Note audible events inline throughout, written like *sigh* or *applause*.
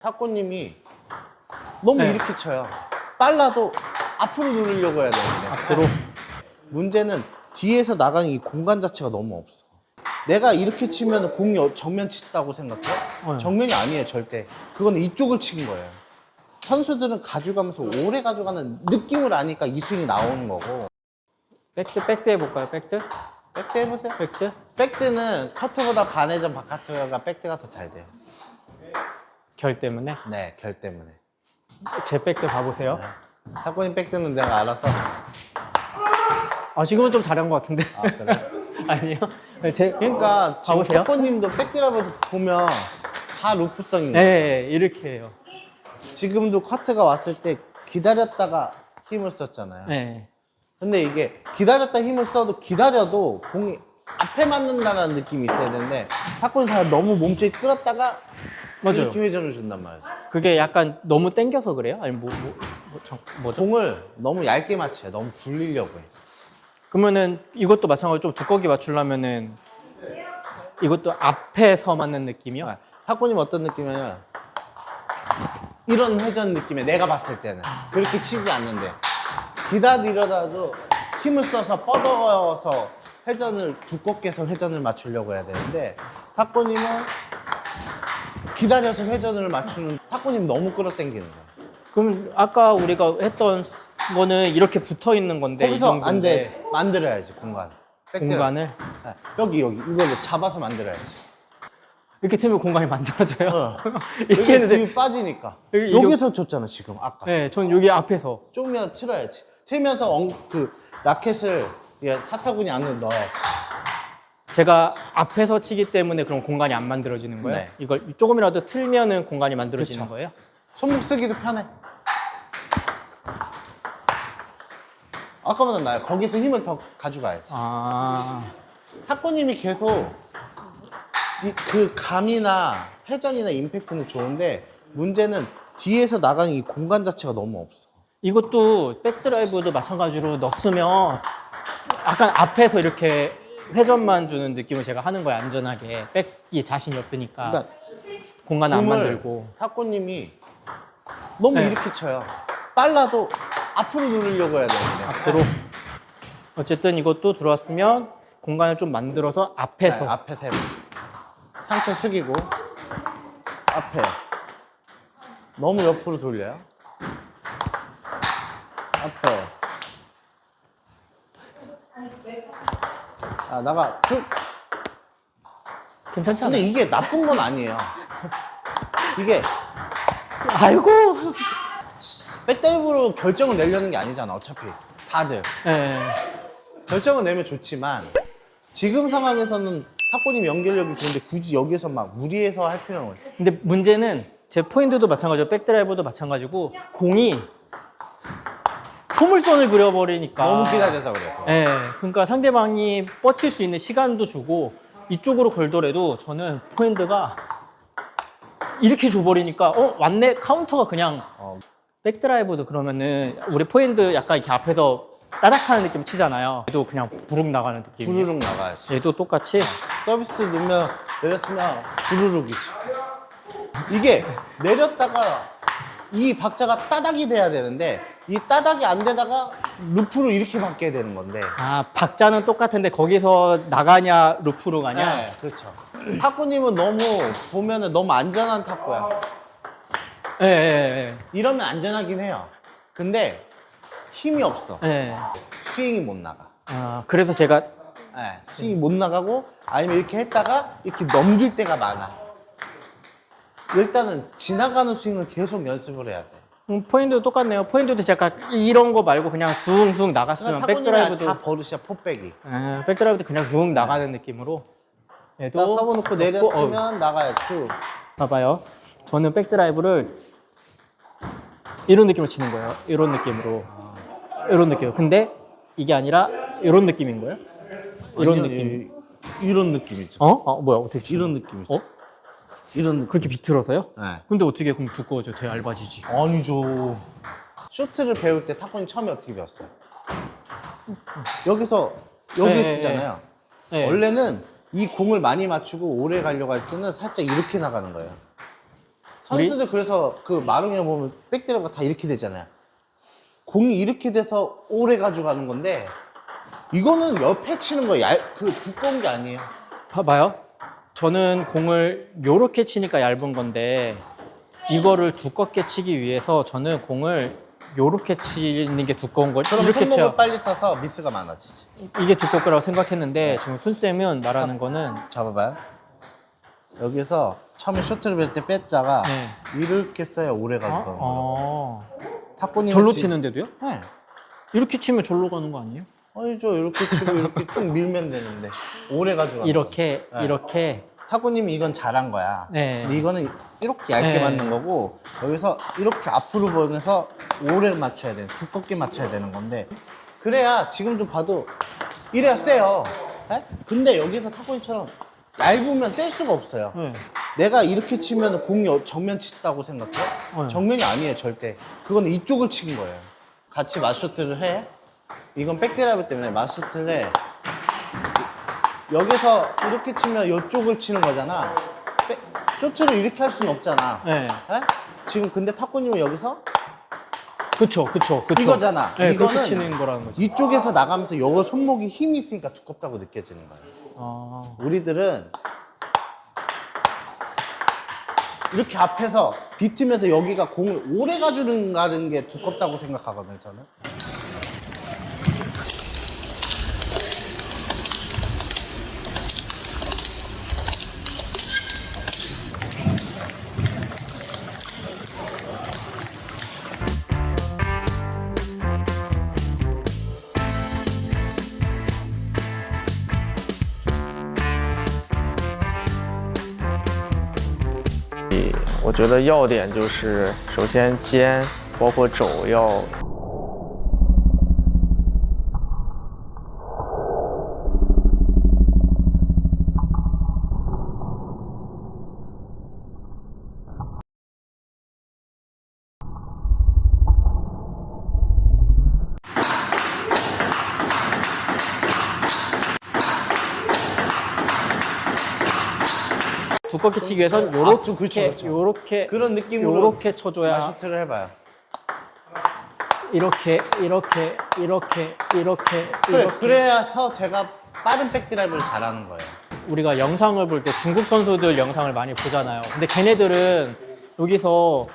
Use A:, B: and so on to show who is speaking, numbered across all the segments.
A: 탁구님이 너무
B: 네.
A: 이렇게 쳐요. 빨라도 앞으로 누르려고 해야 되는데.
B: 앞으로.
A: 문제는 뒤에서 나가는 이 공간 자체가 너무 없어. 내가 이렇게 치면 공이 어- 정면 치다고 생각해?
B: 어.
A: 정면이 아니에요, 절대. 그건 이쪽을 친 거예요. 선수들은 가져가면서 오래 가져가는 느낌을 아니까 이 스윙이 나오는 거고.
B: 백드 백드 해볼까요? 백드?
A: 백드 해보세요.
B: 백드?
A: 백드는 커트보다 반회전 바카트가 백드가 더 잘 돼요.
B: 결 때문에
A: 네, 결 때문에.
B: 제 백드 봐보세요.
A: 탁구님 백드는 내가 알아서.
B: 아 지금은 좀 잘한 것 같은데.
A: 아, 그래? *laughs*
B: 아니요. 제
A: 그러니까 지금
B: 봐보세요.
A: 탁구님도 백드라고 보면 다 루프성인
B: 네,
A: 거예요.
B: 이렇게 해요.
A: 지금도 커트가 왔을 때 기다렸다가 힘을 썼잖아요.
B: 네.
A: 근데 이게 기다렸다 힘을 써도 기다려도 공이 앞에 맞는다는 느낌이 있어야 되는데 다 너무 몸쪽이 끌었다가
B: 맞아요.
A: 이렇게 회전을 준단 말이에요.
B: 그게 약간 너무 땡겨서 그래요? 아니 뭐, 뭐, 뭐 정- 뭐죠?
A: 공을 너무 얇게 맞춰요. 너무 굴리려고 해.
B: 그러면은 이것도 마찬가지로 좀 두껍게 맞추려면은 이것도 앞에서 맞는 느낌이요?
A: 아, 탁구님 어떤 느낌이냐면 이런 회전 느낌에 내가 봤을 때는 그렇게 치지 않는데 기다리려다도 힘을 써서 뻗어서 회전을 두껍게 해서 회전을 맞추려고 해야 되는데 탁구님은 기다려서 회전을 맞추는 탁구님 너무 끌어당기는 거야.
B: 그럼 아까 우리가 했던 거는 이렇게 붙어 있는 건데 이
A: 거기서
B: 정도인데
A: 안돼 만들어야지 공간. 백대를.
B: 공간을
A: 네, 여기 여기 이걸로 잡아서 만들어야지.
B: 이렇게 치면 공간이 만들어져요.
A: 어. *laughs*
B: 이렇게
A: 여기
B: 했는데
A: 뒤 빠지니까
B: 여기
A: 여기서 줬잖아 지금 아까.
B: 네, 전 여기 앞에서
A: 조금이라도 틀어야지. 틀면서 엉, 그 라켓을 이 사타구니 안에 넣어야지.
B: 제가 앞에서 치기 때문에 그런 공간이 안 만들어지는 거예요.
A: 네.
B: 이걸 조금이라도 틀면은 공간이 만들어지는
A: 그쵸.
B: 거예요.
A: 손목 쓰기도 편해. 아까보다 나요. 거기서 힘을 더 가져가야지.
B: 아,
A: 탁구님이 계속 이, 그 감이나 회전이나 임팩트는 좋은데 문제는 뒤에서 나가는 이 공간 자체가 너무 없어.
B: 이것도 백드라이브도 마찬가지로 넣었으면 약간 앞에서 이렇게 회전만 주는 느낌을 제가 하는 거예요. 안전하게 백이 자신이 없으니까
A: 그러니까
B: 공간 안 만들고
A: 탁구님이 너무
B: 네.
A: 이렇게 쳐요. 빨라도 앞으로 누르려고 해야 되는데.
B: 앞으로 어쨌든 이것도 들어왔으면 공간을 좀 만들어서 앞에서
A: 네, 앞에서 해봐. 상체 숙이고 앞에 너무 옆으로 돌려요. 앞에 아 나가 쭉.
B: 괜찮지
A: 근데
B: 않아요?
A: 이게 나쁜 건 아니에요. 이게
B: 아이고
A: 백다이브로 결정을 내려는 게 아니잖아. 어차피 다들
B: 네.
A: 결정을 내면 좋지만 지금 상황에서는 탁구님 연결력이 좋은데 굳이 여기서 막 무리해서 할 필요는 없어요.
B: 근데 문제는 제 포인트도 마찬가지고 백드라이브도 마찬가지고 공이 포물선을 그려버리니까
A: 너무 기다려서 그래요.
B: 예, 그러니까 상대방이 뻗칠 수 있는 시간도 주고 이쪽으로 걸더라도 저는 포핸드가 이렇게 줘버리니까 어 왔네 카운터가 그냥
A: 어,
B: 백드라이브도 그러면은 우리 포핸드 약간 이렇게 앞에서 따닥하는 느낌 치잖아요. 얘도 그냥 부룩 나가는 느낌.
A: 부르륵 나가야지.
B: 얘도 똑같이
A: 서비스 넣으면 내렸으면 부르륵이지. 이게 내렸다가 이 박자가 따닥이 돼야 되는데 이 따닥이 안 되다가 루프로 이렇게 바뀌어야 되는 건데.
B: 아 박자는 똑같은데 거기서 나가냐 루프로 가냐.
A: 네, 그렇죠. 탁구님은 너무 보면은 너무 안전한 탁구야.
B: 예, 예,
A: 이러면 안전하긴 해요. 근데 힘이 없어.
B: 예. 예.
A: 스윙이 못 나가.
B: 아 그래서 제가
A: 네, 스윙이 못 나가고 아니면 이렇게 했다가 이렇게 넘길 때가 많아. 일단은 지나가는 스윙을 계속 연습을 해야 돼.
B: 음, 포인트도 똑같네요. 포인트도 제가 이런 거 말고 그냥 숭숭 나갔으면
A: 그러니까
B: 백드라이브도
A: 다 버릇이야, 포백이.
B: 아, 백드라이브도 그냥 쭉 나가는 느낌으로
A: 딱
B: 얘도
A: 서브놓고
B: 어,
A: 내렸으면 나가야지. 쭉.
B: 봐봐요. 저는 백드라이브를 이런 느낌으로 치는 거예요. 이런 느낌으로. 이런 느낌. 근데 이게 아니라 이런 느낌인 거예요. 이런
A: 아니요,
B: 느낌.
A: 이- 이런 느낌이죠.
B: 어? 어 뭐야 어떻게 치는
A: 이런 느낌이죠.
B: 어?
A: 이런.
B: 그렇게 비틀어서요?
A: 네.
B: 근데 어떻게 그럼 두꺼워져? 더 얇아지지.
A: 아니죠. 쇼트를 배울 때 탁구님 처음에 어떻게 배웠어요? 여기서 여기
B: 네,
A: 쓰잖아요.
B: 네.
A: 원래는 이 공을 많이 맞추고 오래 가려고 할 때는 살짝 이렇게 나가는 거예요. 선수들 그래서 그 마릉이랑 보면 백드라이브가 다 이렇게 되잖아요. 공이 이렇게 돼서 오래 가져가는 건데 이거는 옆에 치는 거 얇, 그 두꺼운 게 아니에요.
B: 봐봐요. 저는 공을 요렇게 치니까 얇은 건데 이거를 두껍게 치기 위해서 저는 공을 요렇게 치는 게 두꺼운 걸
A: 그럼
B: 이렇게
A: 손목을. 빨리 써서 미스가 많아지지.
B: 이게 두꺼울 거라고 생각했는데 지금 순쌤은 말하는 거는
A: 잡아봐요. 여기서 처음에 쇼트를 뺄때 뺐자가
B: 네.
A: 이렇게 써야 오래 가져가는 거예요.
B: 어,
A: 탁구님
B: 절로 치는데도요?
A: 네.
B: 이렇게 치면 절로 가는 거 아니에요?
A: 아니죠. 이렇게 치고 이렇게 쭉 밀면 되는데 오래 가져가.
B: 이렇게
A: 네.
B: 이렇게
A: 타구님이 이건 잘한 거야.
B: 네.
A: 근데 이거는 이렇게 얇게
B: 네.
A: 맞는 거고 여기서 이렇게 앞으로 보내서 오래 맞춰야 돼. 두껍게 맞춰야 되는 건데 그래야 지금 좀 봐도 이래야 세요. 네? 근데 여기서 타구님처럼 얇으면 셀 수가 없어요.
B: 네.
A: 내가 이렇게 치면 공이 어- 정면 치다고 생각해?
B: 네.
A: 정면이 아니에요, 절대. 그거는 이쪽을 친 거예요. 같이 맞쇼트를 해. 이건 백드라이브 때문에 해. 여기서 이렇게 치면 이쪽을 치는 거잖아. 백- 쇼트를 이렇게 할 수는 없잖아.
B: 네.
A: 에? 지금 근데 탁구님은 여기서
B: 그쵸, 그쵸, 그쵸.
A: 이거잖아.
B: 네, 그렇게
A: 이거는
B: 치는 거라는 거죠.
A: 이쪽에서 나가면서 여기 손목이 힘이 있으니까 두껍다고 느껴지는 거예요.
B: 아,
A: 우리들은 이렇게 앞에서 비트면서 여기가 공을 오래 가주는 가는 게 두껍다고 생각하거든요, 저는.
C: 我觉得要点就是，首先肩包括肘要
B: 두껍게 치기 위해선
A: 아, 좀
B: 요렇게,
A: 그렇죠, 그렇죠.
B: 요렇게,
A: 그런 느낌으로
B: 요렇게 쳐줘야
A: 마쇼트를 해봐요.
B: 이렇게, 이렇게, 이렇게, 이렇게,
A: 그래,
B: 이렇게.
A: 그래야서 제가 빠른 백드라이브를 잘하는 거예요.
B: 우리가 영상을 볼 때 중국 선수들 영상을 많이 보잖아요. 근데 걔네들은 여기서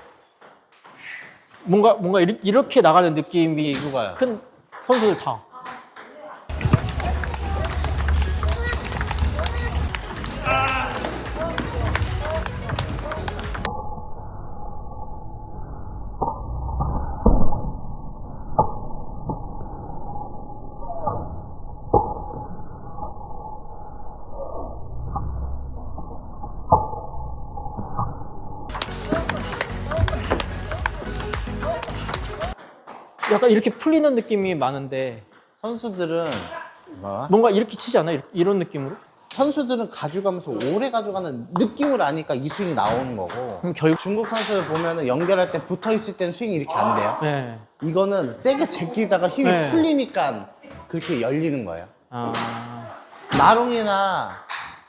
B: 뭔가 뭔가 이리- 이렇게 나가는 느낌이
A: 누가요?
B: 큰 선수들 다. 약간 이렇게 풀리는 느낌이 많은데
A: 선수들은 뭐?
B: 뭔가 이렇게 치지 않아요? 이런 느낌으로?
A: 선수들은 가져가면서 오래 가져가는 느낌을 아니까 이 스윙이 나오는 거고
B: 그럼 결국
A: 중국 선수들 보면은 연결할 때 붙어 있을 땐 스윙이 이렇게 안 돼요.
B: 네.
A: 이거는 세게 제끼다가 힘이
B: 네.
A: 풀리니까 그렇게 열리는 거예요.
B: 아,
A: 나롱이나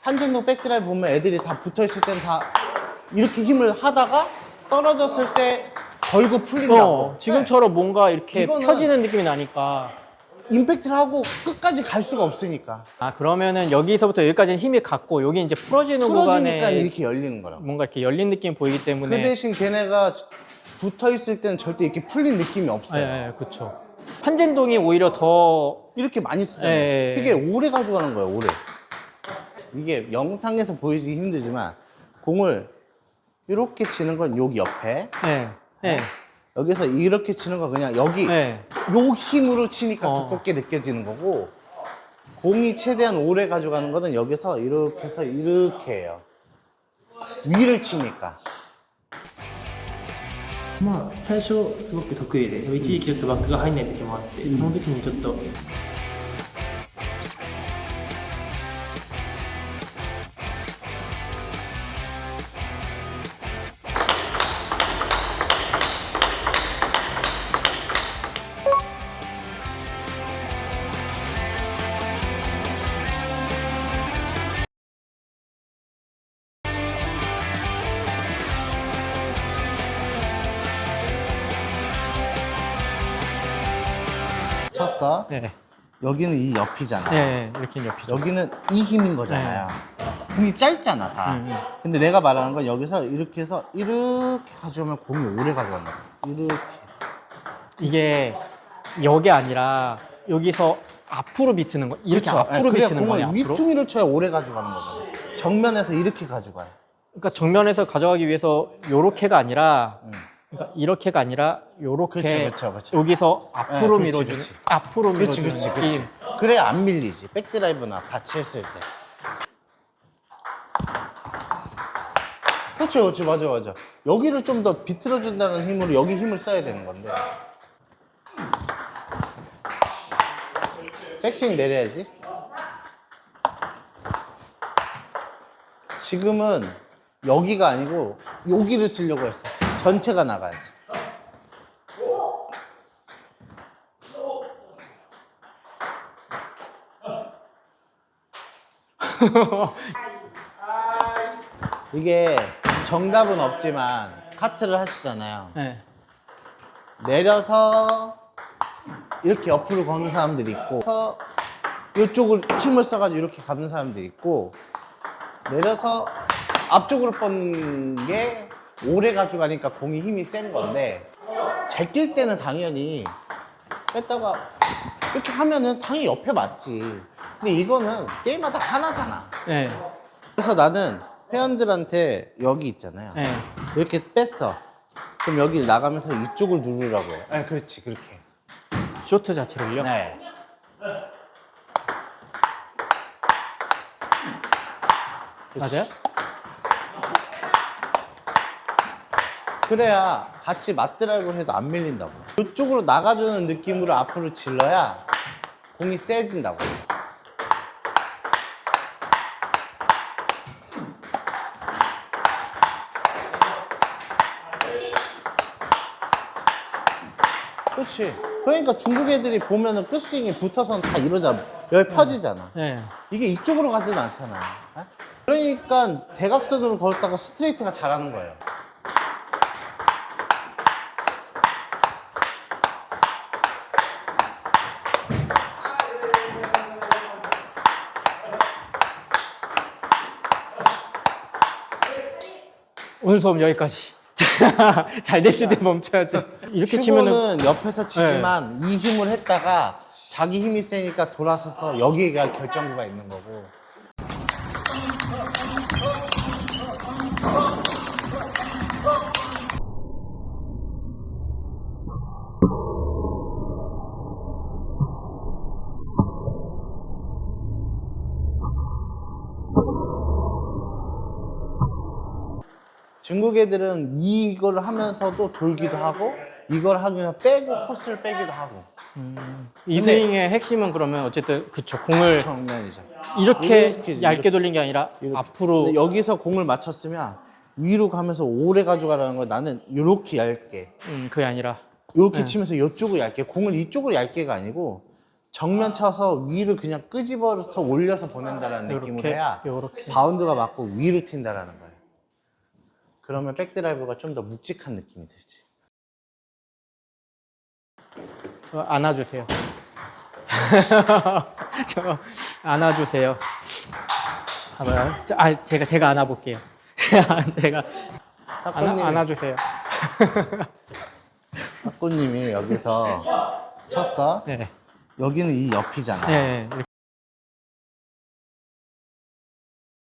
A: 한전동 백드라이브 보면 애들이 다 붙어 있을 땐 다 이렇게 힘을 하다가 떨어졌을 때 걸고 풀린다고.
B: 어, 지금처럼 뭔가 이렇게
A: 이거는-
B: 펴지는 느낌이 나니까
A: 네. 임팩트를 하고 끝까지 갈 수가 없으니까.
B: 아 그러면은 여기서부터 여기까지는 힘이 갔고 여기 이제 풀어지는
A: 풀어지니까
B: 구간에
A: 이렇게 열리는 거라고.
B: 뭔가 이렇게 열린 느낌 보이기
A: 그
B: 때문에
A: 대신 걔네가 붙어 있을 때는 절대 이렇게 풀린 느낌이 없어요.
B: 예, 예, 그렇죠. 한젠동이 오히려 더
A: 이렇게 많이 쓰잖아요.
B: 예, 예.
A: 이게 오래 가져가는 거예요, 오래. 이게 영상에서 보이기 힘들지만 공을 이렇게 치는 건 여기 옆에
B: 예, 예,
A: 여기서 이렇게 치는 건 그냥 여기
B: 예.
A: 요 힘으로 치니까
B: 어.
A: 두껍게 느껴지는 거고 공이 최대한 오래 가져가는 거는 여기서 이렇게 해서 이렇게 해요. 위를 치니까.
D: まあ最初すごく得意ででも一時期ちょっとバックが入んない時もあって、その時にちょっと
A: 쳤어.
B: 네.
A: 여기는 이 옆이잖아.
B: 네, 이렇게 옆이죠.
A: 여기는 이 힘인 거잖아요. 공이 짧잖아, 다.
B: 음, 음.
A: 근데 내가 말하는 건 여기서 이렇게 해서 이렇게 가져오면 공이 오래 가져간다. 이렇게.
B: 이게 여기 아니라 여기서 앞으로 비트는 거. 이렇게
A: 그쵸?
B: 앞으로
A: 예, 그래야
B: 비트는
A: 공을
B: 거냐, 앞으로?
A: 위퉁이로 쳐야 오래 가져가는 거잖아. 정면에서 이렇게 가져가요.
B: 그러니까 정면에서 가져가기 위해서 요렇게가 아니라
A: 응.
B: 그러니까 이렇게가 아니라 요렇게
A: 그쵸, 그쵸.
B: 여기서 앞으로
A: 예, 그치,
B: 밀어주는
A: 그치.
B: 앞으로
A: 그렇지,
B: 밀어주는
A: 그렇지,
B: 느낌.
A: 그렇지. 그래야 안 밀리지. 백드라이브나 같이 했을 때. 그렇지, 그렇지, 맞아, 맞아. 여기를 좀 더 비틀어준다는 힘으로 여기 힘을 써야 되는 건데. 백스윙 내려야지. 지금은 여기가 아니고 여기를 쓰려고 했어. 전체가 나가야지. *laughs* 이게 정답은 없지만 카트를 하시잖아요.
B: 네.
A: 내려서 이렇게 옆으로 거는 사람들이 있고 이쪽을 힘을 써가지고 이렇게 가는 사람들이 있고 내려서 앞쪽으로 뻗는 게 오래 가져가니까 공이 힘이 센 건데 제낄 때는 당연히 뺐다가 이렇게 하면은 당연히 옆에 맞지 근데 이거는 게임마다 하나잖아
B: 네.
A: 그래서 나는 회원들한테 여기 있잖아요
B: 네.
A: 이렇게 뺐어. 그럼 여기 나가면서 이쪽을 누르라고 해요. 네, 그렇지, 그렇게.
B: 쇼트 자체를요.
A: 네.
B: 맞아요?
A: 그래야 같이 맞드라이브를 해도 안 밀린다고. 이쪽으로 나가주는 느낌으로 앞으로 질러야 공이 세진다고. 그렇지. 그러니까 중국 애들이 보면은 끝스윙이 붙어서는 다 이러잖아. 여기 퍼지잖아.
B: 네.
A: 이게 이쪽으로 가지는 않잖아요. 에? 그러니까 대각선으로 걸었다가 스트레이트가 잘하는 거예요.
B: 오늘 수업 여기까지. *laughs* 잘 될지 때 멈춰야지. 이렇게 치면은
A: 큐브는 옆에서 치지만 이 힘을 했다가 자기 힘이 세니까 돌아서서 여기가 결정구가 있는 거고. 중국 애들은 이걸 하면서도 돌기도 하고 이걸 하기는 빼고 코스를 빼기도 하고
B: 이 스윙의 핵심은 그러면 어쨌든 그쵸 공을
A: 정면이죠.
B: 이렇게
A: 이렇게,
B: 얇게
A: 이렇게.
B: 돌린 게 아니라
A: 이렇게.
B: 앞으로
A: 근데 여기서 공을 맞췄으면 위로 가면서 오래 가져가라는 거 나는 이렇게 얇게
B: 음, 그게 아니라
A: 이렇게
B: 네.
A: 치면서 이쪽을 얇게 공을 이쪽으로 얇게가 아니고 정면 쳐서 위를 그냥 끄집어서 올려서 보낸다라는 느낌으로
B: 요렇게,
A: 해야
B: 요렇게.
A: 바운드가 맞고 위로 튄다라는 거예요. 그러면 백드라이브가 좀 더 묵직한 느낌이 들지. *laughs*
B: 저 안아주세요. 저 안아주세요. 봐봐요. 저, 아 제가 제가 안아볼게요. *laughs* 제가 안아, 안아주세요.
A: 사건님이 여기서 쳤어.
B: 네.
A: 여기는 이 옆이잖아.
B: 네. 이렇게